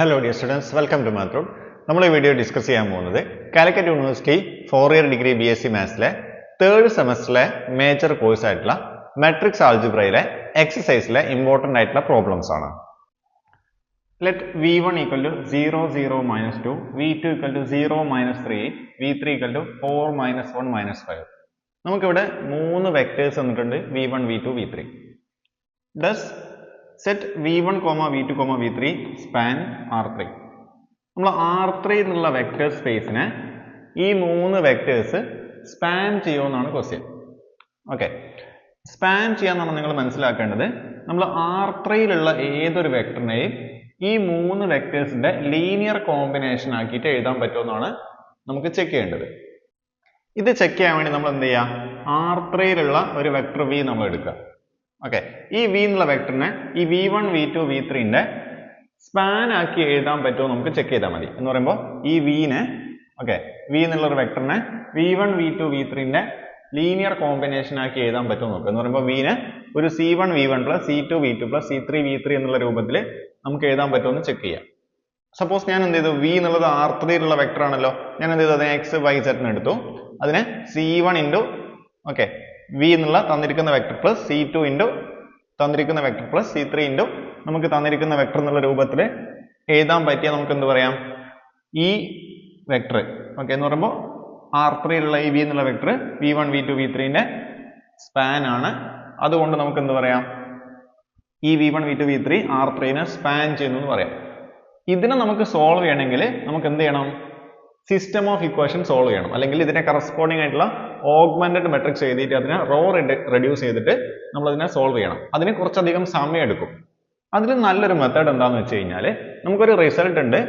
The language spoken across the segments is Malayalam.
Hello dear students welcome to മാത്രം നമ്മൾ ഈ വീഡിയോ ഡിസ്കസ് ചെയ്യാൻ പോകുന്നത് Calicut university four year degree B S C മാത്സിലെ third സെമസ്റ്ററിലെ മേജർ കോഴ്സ് ആയിട്ടുള്ള മെട്രിക്സ് ആൾജിബ്രയിലെ എക്സസൈസിലെ ഇമ്പോർട്ടന്റ് ആയിട്ടുള്ള പ്രോബ്ലംസ് ആണ്. Let V one equal to zero zero minus two V two equal to zero minus three V three equal to four minus one minus five നമുക്കിവിടെ മൂന്ന് വെക്ടേഴ്സ് തന്നിട്ടുണ്ട് V one V two V three does set V one comma V two comma V three span R three നമ്മൾ ആർ ത്രീ എന്നുള്ള വെക്ടർ സ്പേസിനെ ഈ മൂന്ന് വെക്ടേഴ്സ് സ്പാൻ ചെയ്യുമെന്നാണ് ക്വസ്റ്റ്യൻ ഓക്കെ സ്പാൻ ചെയ്യാന്നാണ് നിങ്ങൾ മനസ്സിലാക്കേണ്ടത്. നമ്മൾ ആർ ത്രീയിലുള്ള ഏതൊരു വെക്ടറിനെയും ഈ മൂന്ന് വെക്ടേഴ്സിന്റെ ലീനിയർ കോമ്പിനേഷൻ ആക്കിയിട്ട് എഴുതാൻ പറ്റുമെന്നാണ് നമുക്ക് ചെക്ക് ചെയ്യേണ്ടത്. ഇത് ചെക്ക് ചെയ്യാൻ വേണ്ടി നമ്മൾ എന്ത് ചെയ്യുക ആർ ത്രീയിലുള്ള ഒരു വെക്ടർ വി നമ്മൾ എടുക്കുക ഓക്കെ ഈ വി എന്നുള്ള വെക്ടറിനെ ഈ V one V two V ത്രീന്റെ span ആക്കി എഴുതാൻ പറ്റുമോ നമുക്ക് ചെക്ക് ചെയ്താൽ മതി. എന്ന് പറയുമ്പോൾ ഈ വിനെ ഓക്കെ വി എന്നുള്ള ഒരു വെക്ടറിനെ V one V two V ത്രീന്റെ linear combination ആക്കി എഴുതാൻ പറ്റുമോ നോക്കുക. എന്ന് പറയുമ്പോൾ വിനെ ഒരു C one V one plus C two V two plus C three V three എന്നുള്ള രൂപത്തിൽ നമുക്ക് എഴുതാൻ പറ്റുമോ എന്ന് ചെക്ക് ചെയ്യാം. സപ്പോസ് ഞാൻ എന്ത് ചെയ്തു? വി എന്നുള്ളത് ആർ ത്രീയിലുള്ള വെക്ടർ ആണല്ലോ. ഞാൻ എന്ത് ചെയ്തു? അതിനെ എക്സ് വൈ സെറ്റിന് എടുത്തു. അതിനെ C one into okay V എന്നുള്ള തന്നിരിക്കുന്ന vector plus C two into തന്നിരിക്കുന്ന vector plus C three into നമുക്ക് തന്നിരിക്കുന്ന വെക്ടർ എന്നുള്ള രൂപത്തിൽ എഴുതാൻ പറ്റിയ നമുക്ക് എന്ത് പറയാം? ഈ വെക്ടർ ഓക്കെ എന്ന് പറയുമ്പോൾ ആർ ത്രീയിലുള്ള ഈ വി എന്നുള്ള vector V one V two V ത്രീന്റെ span ആണ്. അതുകൊണ്ട് നമുക്ക് എന്ത് പറയാം? ഈ V one V two V three R ത്രീനെ span ചെയ്യുന്നു എന്ന് പറയാം. ഇതിനെ നമുക്ക് സോൾവ് ചെയ്യണമെങ്കിൽ നമുക്ക് എന്ത് ചെയ്യണം? സിസ്റ്റം ഓഫ് ഇക്വേഷൻ സോൾവ് ചെയ്യണം. അല്ലെങ്കിൽ ഇതിനെ കറസ്പോണ്ടിങ് ആയിട്ടുള്ള ഓഗ്മെന്റഡ് മെട്രിക്സ് എഴുതിയിട്ട് അതിനെ റോ റെഡ്യൂസ് ചെയ്തിട്ട് നമ്മൾ അതിനെ സോൾവ് ചെയ്യണം. അതിന് കുറച്ചധികം സമയം എടുക്കും. അതിൽ നല്ലൊരു മെത്തേഡ് എന്താന്ന് വെച്ച് കഴിഞ്ഞാൽ നമുക്കൊരു റിസൾട്ട് ഉണ്ട്.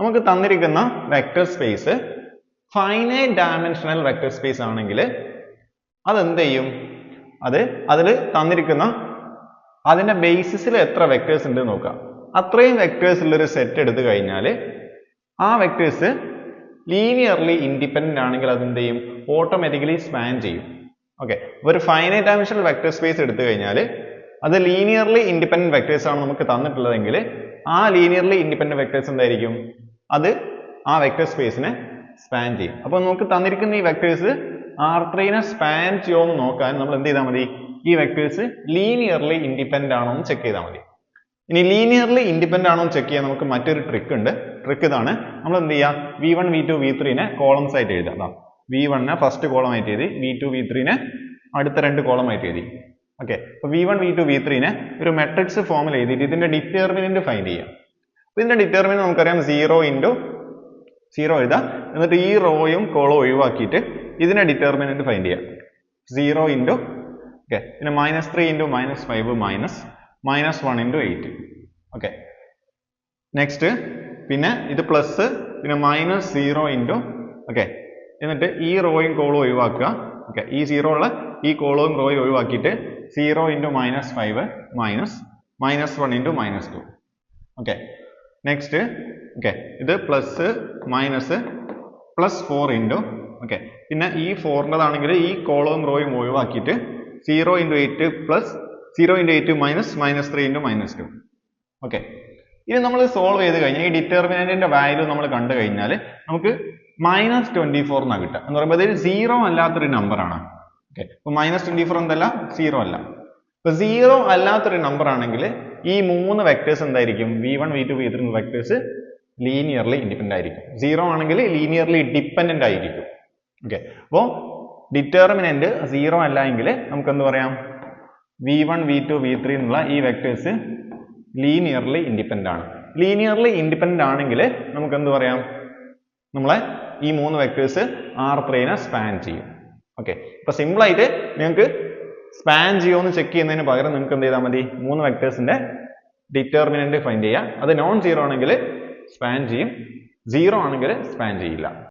നമുക്ക് തന്നിരിക്കുന്ന vector space finite dimensional vector space ആണെങ്കിൽ അതെന്ത് ചെയ്യും? അത് അതിൽ തന്നിരിക്കുന്ന അതിന്റെ ബേസിസിൽ എത്ര വെക്റ്റേഴ്സ് ഉണ്ട് നോക്കുക അത്രയും വെക്ടേഴ്സ് ഉള്ളൊരു സെറ്റ് എടുത്തു കഴിഞ്ഞാൽ ആ വെക്ടേഴ്സ് ലീനിയർലി ഇൻഡിപെൻഡന്റ് ആണെങ്കിൽ അതെന്ത് ചെയ്യും? ഓട്ടോമാറ്റിക്കലി സ്പാൻ ചെയ്യും. ഓക്കെ ഒരു ഫൈനൈറ്റ് ഡയമെൻഷണൽ വെക്ടർ സ്പേസ് എടുത്തു കഴിഞ്ഞാൽ അത് ലീനിയർലി ഇൻഡിപെൻഡന്റ് വെക്ടേഴ്സ് ആണ് നമുക്ക് തന്നിട്ടുള്ളതെങ്കിൽ ആ ലീനിയർലി ഇൻഡിപെൻഡന്റ് വെക്ടേഴ്സ് എന്തായിരിക്കും? അത് ആ വെക്ടർ സ്പേസിനെ സ്പാൻ ചെയ്യും. അപ്പോൾ നമുക്ക് തന്നിരിക്കുന്ന ഈ വെക്ടേഴ്സ് ആർ ത്രീനെ സ്പാൻ ചെയ്യുമോ എന്ന് നോക്കാൻ നമ്മൾ എന്ത് ചെയ്താൽ മതി? ഈ വെക്ടേഴ്സ് ലീനിയർലി ഇൻഡിപെൻഡന്റ് ആണോ എന്ന് ചെക്ക് ചെയ്താൽ മതി. ഇനി ലീനിയർലി ഇൻഡിപെൻഡന്റ് ആണോ ചെക്ക് ചെയ്യാൻ നമുക്ക് മറ്റൊരു ട്രിക്ക് ഉണ്ട്. ട്രിക്ക് ഇതാണ്. നമ്മൾ എന്ത് ചെയ്യുക V one V two V ത്രീനെ columns ആയിട്ട് എഴുതാം വി വണ്ണിനെ ഫസ്റ്റ് കോളം ആയിട്ട് എഴുതി വി ടു വി ത്രീനെ അടുത്ത രണ്ട് കോളം ആയിട്ട് എഴുതി. ഓക്കെ അപ്പോൾ V one V two V ത്രീനെ ഒരു മെട്രിക്സ് ഫോമിൽ എഴുതിയിട്ട് ഇതിന്റെ ഡിറ്റർമിനന്റ് ഫൈൻഡ് ചെയ്യാം. അപ്പോൾ ഇതിന്റെ ഡിറ്റർമിനന്റ് നമുക്കറിയാം സീറോ ഇന്റു സീറോ എഴുതാം. എന്നിട്ട് ഈ റോയും കോളവും ഒഴിവാക്കിയിട്ട് ഇതിന്റെ ഡിറ്റർമിനന്റ് ഫൈൻഡ് ചെയ്യാം. സീറോ ഇന്റു ഓക്കെ പിന്നെ minus three into minus five minus minus one into eight okay next പിന്നെ ഇത് പ്ലസ് പിന്നെ മൈനസ് സീറോ ഇന്റു ഓക്കെ എന്നിട്ട് ഈ റോയും കോളും ഒഴിവാക്കുക. ഓക്കെ ഈ സീറോ ഉള്ള ഈ കോളവും റോയും ഒഴിവാക്കിയിട്ട് zero into minus five minus minus one into minus two okay next okay ഇത് plus minus plus four into okay പിന്നെ ഈ ഫോറിന്റെതാണെങ്കിൽ ഈ കോളവും റോയും ഒഴിവാക്കിയിട്ട് zero into eight plus zero into eight minus minus three into minus two okay ഇനി നമ്മൾ സോൾവ് ചെയ്ത് കഴിഞ്ഞാൽ ഈ ഡിറ്റർമിനന്റിന്റെ വാല്യൂ നമ്മൾ കണ്ടു കഴിഞ്ഞാൽ നമുക്ക് മൈനസ് ട്വന്റി ഫോർ എന്നാണ് കിട്ടുക. എന്ന് പറയുമ്പോൾ ഇതിൽ സീറോ അല്ലാത്തൊരു നമ്പർ ആണ്. ഓക്കെ അപ്പോൾ മൈനസ് ട്വന്റി ഫോർ എന്തല്ല? സീറോ അല്ല. അപ്പോൾ സീറോ അല്ലാത്തൊരു നമ്പർ ആണെങ്കിൽ ഈ മൂന്ന് വെക്ടേഴ്സ് എന്തായിരിക്കും? V one V two V three vectors linearly independent ആയിരിക്കും. സീറോ ആണെങ്കിൽ ലീനിയർലി ഡിപ്പെൻഡന്റ് ആയിരിക്കും. ഓക്കെ അപ്പോൾ ഡിറ്റർമിനന്റ് സീറോ അല്ല എങ്കിൽ നമുക്ക് എന്ത് പറയാം? V one V two V three എന്നുള്ള ഈ വെക്ടേഴ്സ് ലീനിയർലി ഇൻഡിപെൻഡന്റ് ആണ്. ലീനിയർലി ഇൻഡിപെൻഡന്റ് ആണെങ്കിൽ നമുക്ക് എന്ത് പറയാം? നമ്മളെ ഈ മൂന്ന് വെക്ടേഴ്സ് ആർ ത്രീനെ സ്പാൻ ചെയ്യും. ഓക്കെ ഇപ്പൊ സിമ്പിളായിട്ട് നിങ്ങൾക്ക് സ്പാൻ ചെയ്യുമോ ചെക്ക് ചെയ്യുന്നതിന് പകരം നിങ്ങൾക്ക് എന്ത് ചെയ്താൽ മതി? മൂന്ന് വെക്ടേഴ്സിന്റെ ഡിറ്റർമിനന്റ് ഫൈൻഡ് ചെയ്യുക അത് നോൺ സീറോ ആണെങ്കിൽ സ്പാൻ ചെയ്യും. സീറോ ആണെങ്കിൽ സ്പാൻ ചെയ്യില്ല.